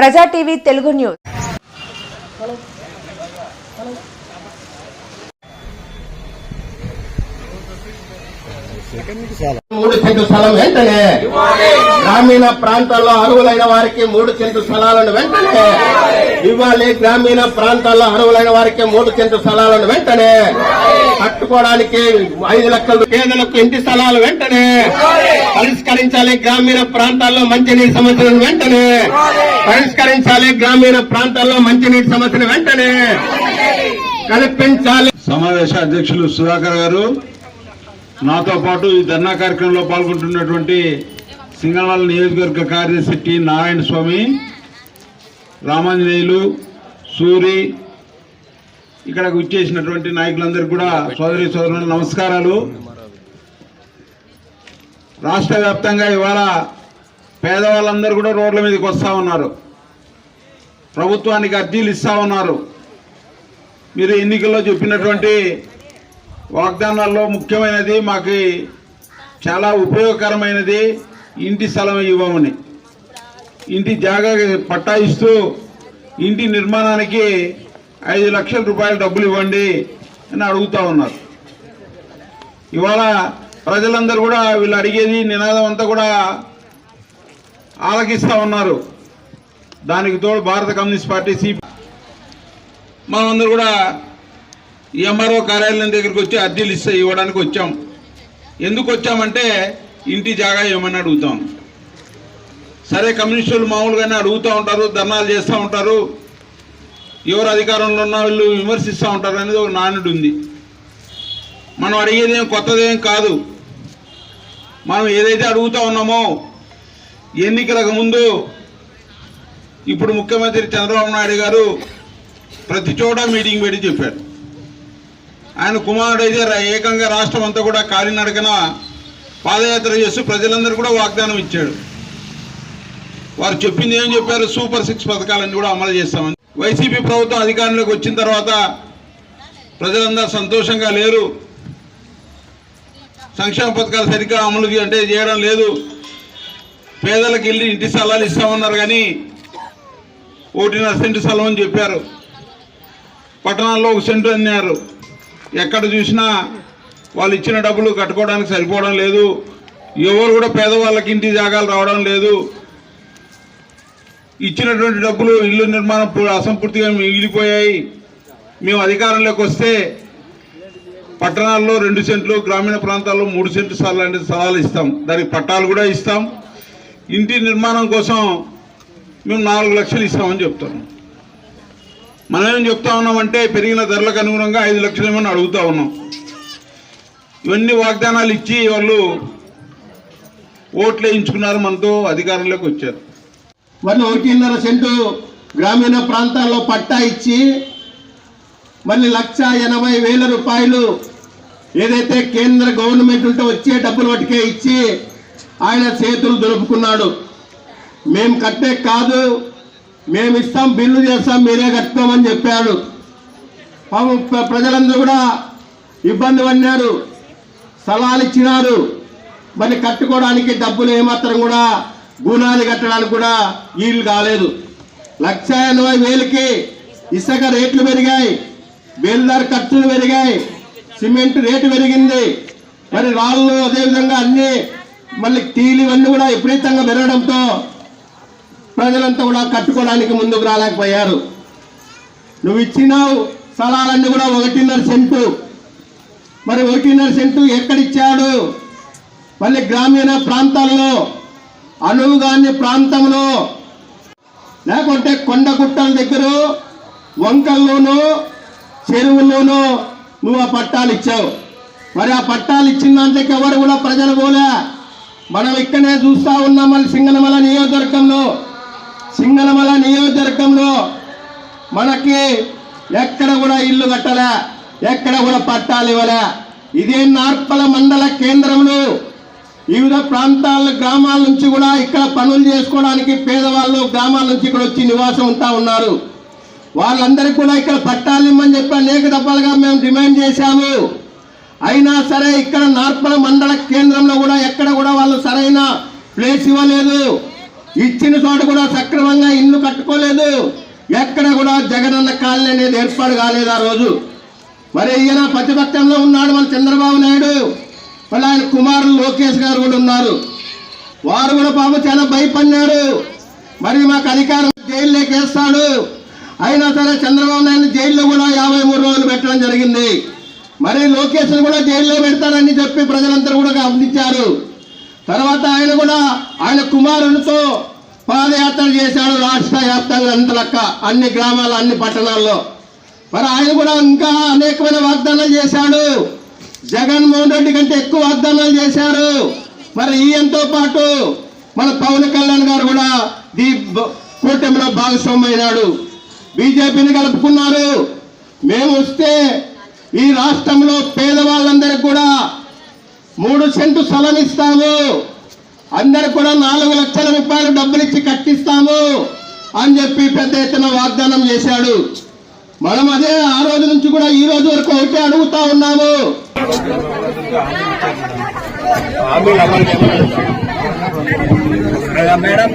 Praja TV Telugu news. మూడు cent స్థలం వెంటనే. గ్రామీణ ప్రాంతాల్లో అర్హులైన వారికి మూడు సెంటు స్థలాలను వెంటనే. ఇవ్వాలి గ్రామీణ ప్రాంతాల్లో అర్హులైన వారికి మూడు సెంటు స్థలాలను వెంటనే. కట్టుకోవడానికి ఐదు లక్షల పేదలకు ఇంటి స్థలాలు వెంటనే. పరిష్కరించాలి గ్రామీణ ప్రాంతాల్లో మంచినీటి సమస్యలను వెంటనే. పరిష్కరించాలి గ్రామీణ ప్రాంతాల్లో మంచినీటి సమస్యను వెంటనే. కల్పించాలి. సమావేశ అధ్యక్షులు సుధాకర్ గారు నాతో పాటు ఈ ధర్నా కార్యక్రమంలో పాల్గొంటున్నటువంటి సింగళవాళ్ళ నియోజకవర్గ కార్యదర్శి టి నారాయణ స్వామి రామాంజనేయులు సూరి ఇక్కడ విచ్చేసినటువంటి నాయకులందరికీ కూడా సోదరి సోదరులు నమస్కారాలు. రాష్ట్ర వ్యాప్తంగా ఇవాళ పేదవాళ్ళందరూ కూడా రోడ్ల మీదకి వస్తూ ఉన్నారు. ప్రభుత్వానికి అర్జీలు ఇస్తూ ఉన్నారు. మీరు ఎన్నికల్లో చెప్పినటువంటి వాగ్దానాల్లో ముఖ్యమైనది మాకు చాలా ఉపయోగకరమైనది ఇంటి స్థలం ఇవ్వమని. ఇంటి జాగా పట్టా ఇస్తూ ఇంటి నిర్మాణానికి ఐదు లక్షల రూపాయలు డబ్బులు ఇవ్వండి అని అడుగుతా ఉన్నారు. ఇవాళ ప్రజలందరూ కూడా వీళ్ళు అడిగేది నినాదం అంతా కూడా ఆలకిస్తూ ఉన్నారు. దానికి తోడు భారత కమ్యూనిస్ట్ పార్టీ సిపి మనమందరూ కూడా ఎంఆర్ఓ కార్యాలయం దగ్గరికి వచ్చి అర్జీలు ఇస్తే ఇవ్వడానికి వచ్చాం. ఎందుకు వచ్చామంటే ఇంటి జాగా ఏమని అడుగుతాం. సరే కమ్యూనిస్టులు మామూలుగానే అడుగుతూ ఉంటారు ధర్నాలు చేస్తూ ఉంటారు. ఎవరు అధికారంలో ఉన్న వాళ్ళు విమర్శిస్తూ ఉంటారు అనేది ఒక నానుడు ఉంది. మనం అడిగేదేం కొత్తదేం కాదు. మనం ఏదైతే అడుగుతా ఉన్నామో ఎన్నికలకు ముందు ఇప్పుడు ముఖ్యమంత్రి చంద్రబాబు నాయుడు గారు ప్రతి చోట మీటింగ్ పెట్టి చెప్పారు. ఆయన కుమారుడు అయితే ఏకంగా రాష్ట్రం అంతా కూడా కాలినడకన పాదయాత్ర చేస్తూ ప్రజలందరూ కూడా వాగ్దానం ఇచ్చాడు. వారు చెప్పింది ఏం చెప్పారు? సూపర్ సిక్స్ పథకాలన్నీ కూడా అమలు చేస్తామని వైసీపీ ప్రభుత్వం అధికారంలోకి వచ్చిన తర్వాత ప్రజలందరూ సంతోషంగా లేరు. సంక్షేమ పథకాలు సరిగ్గా అమలు అంటే చేయడం లేదు. పేదలకు ఇల్లు ఇంటి స్థలాలు ఇస్తామన్నారు కానీ ఒకటిన్నర సెంటు స్థలం అని చెప్పారు. పట్టణాల్లో ఒక సెంటు అన్నారు. ఎక్కడ చూసినా వాళ్ళు ఇచ్చిన డబ్బులు కట్టుకోవడానికి సరిపోవడం లేదు. ఎవరు కూడా పేదవాళ్ళకి ఇంటి జాగాలు రావడం లేదు. ఇచ్చినటువంటి డబ్బులు ఇల్లు నిర్మాణం అసంపూర్తిగా మిగిలిపోయాయి. మేము అధికారంలోకి వస్తే పట్టణాల్లో రెండు సెంట్లు గ్రామీణ ప్రాంతాల్లో మూడు సెంట్లు స్థలాలు లాంటి స్థలాలు ఇస్తాం. దానికి పట్టాలు కూడా ఇస్తాం. ఇంటి నిర్మాణం కోసం మేము నాలుగు లక్షలు ఇస్తామని చెప్తాను మనం ఏం చెప్తా ఉన్నామంటే పెరిగిన ధరలకు అనుగుణంగా ఐదు లక్షలు ఏమని అడుగుతా ఉన్నాం. ఇవన్నీ వాగ్దానాలు ఇచ్చి వాళ్ళు ఓట్లు వేయించుకున్నారు మనతో అధికారంలోకి వచ్చారు. మళ్ళీ ఒకటిన్నర సెంటు గ్రామీణ ప్రాంతాల్లో పట్టా ఇచ్చి మళ్ళీ లక్ష ఎనభై వేల రూపాయలు ఏదైతే కేంద్ర గవర్నమెంట్ ఉంటే వచ్చే డబ్బులు వాటికే ఇచ్చి ఆయన చేతులు దులుపుకున్నాడు. మేము కట్టే కాదు మేము ఇస్తాం బిల్లు చేస్తాం మీరే కట్టుకోమని చెప్పాడు. పాపం ప్ర- ప్రజలందరూ కూడా ఇబ్బంది పడినారు స్థలాలు ఇచ్చినారు. మరి కట్టుకోవడానికి డబ్బులు ఏమాత్రం కూడా గుణాలు కట్టడానికి కూడా వీలు కాలేదు. లక్ష ఎనభై వేలకి ఇసుక రేట్లు పెరిగాయి. బేల్దార్ ఖర్చులు పెరిగాయి. సిమెంట్ రేటు పెరిగింది. మరి రాళ్ళు అదేవిధంగా అన్ని మళ్ళీ టీలు ఇవన్నీ కూడా విపరీతంగా పెరగడంతో ప్రజలంతా కూడా కట్టుకోవడానికి ముందుకు రాలేకపోయారు. నువ్వు ఇచ్చినావు స్థలాలన్నీ కూడా ఒకటిన్నర సెంటు. మరి ఒకటిన్నర సెంటు ఎక్కడిచ్చాడు? మళ్ళీ గ్రామీణ ప్రాంతాల్లో అనువుగాని ప్రాంతంలో లేకుంటే కొండ గుట్టల దగ్గర వంకల్లోనూ చెరువుల్లోనూ నువ్వు ఆ పట్టాలు ఇచ్చావు. మరి ఆ పట్టాలు ఇచ్చిన దాంట్లోకి ఎవరు కూడా ప్రజలు పోలే. మనం ఇక్కడనే చూస్తా ఉన్నాం మళ్ళీ సింగనమల నియోజకవర్గంలో. సింగనమల నియోజకవర్గంలో మనకి ఎక్కడ కూడా ఇల్లు కట్టలే ఎక్కడ కూడా పట్టాలు ఇవ్వలే. ఇదే నార్పల మండల కేంద్రంలో వివిధ ప్రాంతాల గ్రామాల నుంచి కూడా ఇక్కడ పనులు చేసుకోవడానికి పేదవాళ్ళు గ్రామాల నుంచి ఇక్కడ వచ్చి నివాసం ఉంటా ఉన్నారు. వాళ్ళందరికీ కూడా ఇక్కడ పట్టాలు ఇమ్మని చెప్పి అనేక దఫాలుగా మేము డిమాండ్ చేశాము. అయినా సరే ఇక్కడ నార్పల మండల కేంద్రంలో కూడా ఎక్కడ కూడా వాళ్ళు సరైన ప్లేస్ ఇవ్వలేదు. ఇచ్చిన చోట కూడా సక్రమంగా ఇల్లు కట్టుకోలేదు. ఎక్కడ కూడా జగనన్న కాలనీ అనేది ఏర్పాటు కాలేదు ఆ రోజు. మరి ఈయన ప్రతిపక్షంలో ఉన్నాడు మన చంద్రబాబు నాయుడు. మళ్ళీ ఆయన కుమారులు లోకేష్ గారు కూడా ఉన్నారు. వారు కూడా పాపం చాలా భయపడినారు. మరి మాకు అధికారం జైల్లోకి వేస్తాడు. అయినా సరే చంద్రబాబు నాయుడు జైల్లో కూడా యాభై మూడు రోజులు పెట్టడం జరిగింది. మరి లోకేష్ కూడా జైల్లో పెడతారని చెప్పి ప్రజలందరూ కూడా గమనించారు. తర్వాత ఆయన కూడా ఆయన కుమారునితో పాదయాత్ర చేశాడు రాష్ట్ర వ్యాప్తంగా అంత లెక్క అన్ని గ్రామాల అన్ని పట్టణాల్లో. మరి ఆయన కూడా ఇంకా అనేకమైన వాగ్దానాలు చేశాడు. జగన్మోహన్ రెడ్డి కంటే ఎక్కువ వాగ్దానాలు చేశారు. మరి ఈయనతో పాటు మన పవన్ కళ్యాణ్ గారు కూడా ఈ కూటమిలో భాగస్వామైనాడు బీజేపీని కలుపుకున్నారు. మేము వస్తే ఈ రాష్ట్రంలో పేదవాళ్ళందరికీ కూడా మూడు సెంటు స్థలం ఇస్తాము అందరికి కూడా నాలుగు లక్షల రూపాయలు డబ్బులు ఇచ్చి కట్టిస్తాము అని చెప్పి పెద్ద ఎత్తున వాగ్దానం చేశాడు. మనం అదే ఆ రోజు నుంచి కూడా ఈ రోజు వరకు ఒకటే అడుగుతా ఉన్నాము. మేడం